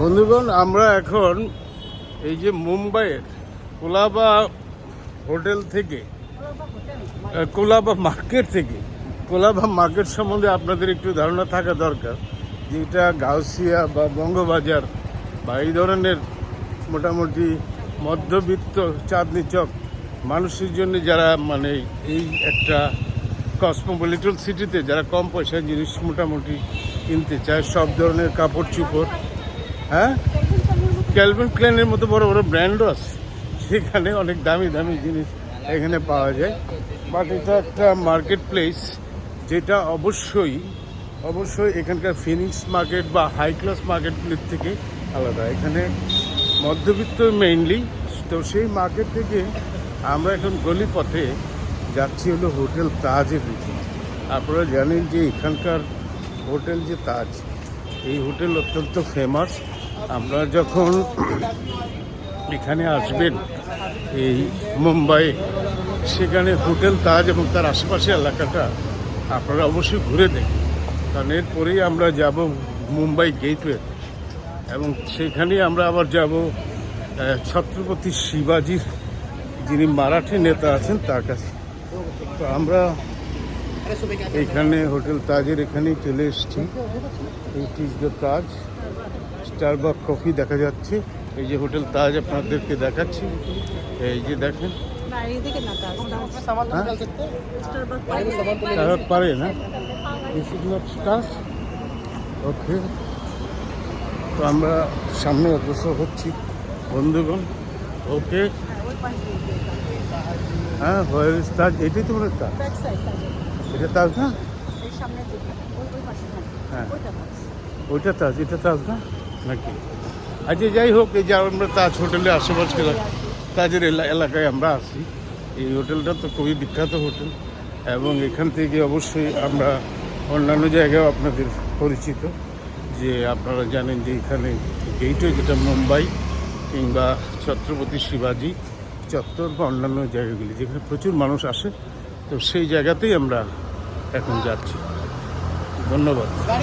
বন্ধুগণ, আমরা এখন এই যে মুম্বাইয়ের কোলাবা হোটেল থেকে কোলাবা মার্কেট থেকে, কোলাবা মার্কেট সম্বন্ধে আপনাদের একটু ধারণা থাকা দরকার। যে এটা গাউসিয়া বা বঙ্গবাজার বা এই ধরনের মোটামুটি মধ্যবিত্ত চাঁদনি চক মানুষের জন্য যারা মানে এই একটা কসমোপলিটন সিটিতে যারা কম পয়সার জিনিস মোটামুটি কিনতে চায়, সব ধরনের কাপড় চুপড় হ্যাঁ? ক্যালভিন ক্লেনের মতো বড় বড় ব্র্যান্ডও আছে। সেখানে অনেক দামি দামি জিনিস এখানে পাওয়া যায়। বাট এটা একটা মার্কেট প্লেস যেটা অবশ্যই অবশ্যই এখানকার ফিনিক্স মার্কেট বা হাই ক্লাস মার্কেটগুলির থেকে আলাদা। এখানে মধ্যবিত্ত মেইনলি তো সেই মার্কেট থেকে আমরা এখন গলি পথে যাচ্ছি হলো হোটেল তাজের দিকে। আপনারা জানেন যে এখানকার হোটেল যে তাজ, এই হোটেল অত্যন্ত ফেমাস আপনারা যখন এখানে আসবেন, এই মুম্বাই, সেখানে হোটেল তাজ এবং তার আশেপাশে এলাকাটা আপনারা অবশ্যই ঘুরে দেখুন। কারণ এরপরেই আমরা যাব মুম্বাই গেটওয়ে এবং সেখানেই আমরা আবার যাব ছত্রপতি শিবাজির যিনি মারাঠি নেতা আছেন, তার কাছে। তো আমরা এখানে হোটেল তাজের এখানেই চলে এসেছি। It is the Taj Starbucks coffee দেখা যাচ্ছে। এই যে হোটেল তাজ আপনাদেরকে দেখাচ্ছি। এই যে দেখেন। হ্যাঁ? পারে না? ওকে তো আমরা সামনে অগ্রসর হচ্ছি বন্ধুগণ। ওকে হ্যাঁ হোয়ার ইজ তাজ এটাই তো মনে তাজ এটা তাজ না? হ্যাঁ। ওইটা তাজ এটা তাজ না? নাকি? আচ্ছা যাই হোক, এই যে আমরা তাজ হোটেলে আশেপাশে তাজের এলা- এলাকায় আমরা আছি। এই হোটেলটা তো খুবই বিখ্যাত হোটেল এবং এখান থেকে অবশ্যই আমরা অন্যান্য জায়গায় আপনাদের পরিচিত, যে আপনারা জানেন যে এখানে গেটওয়ে যেটা মুম্বাই কিংবা ছত্রপতি শিবাজি চত্বর বা অন্যান্য জায়গাগুলি যেখানে প্রচুর মানুষ আসে, তো সেই জায়গাতেই আমরা এখন যাচ্ছি। ধন্যবাদ।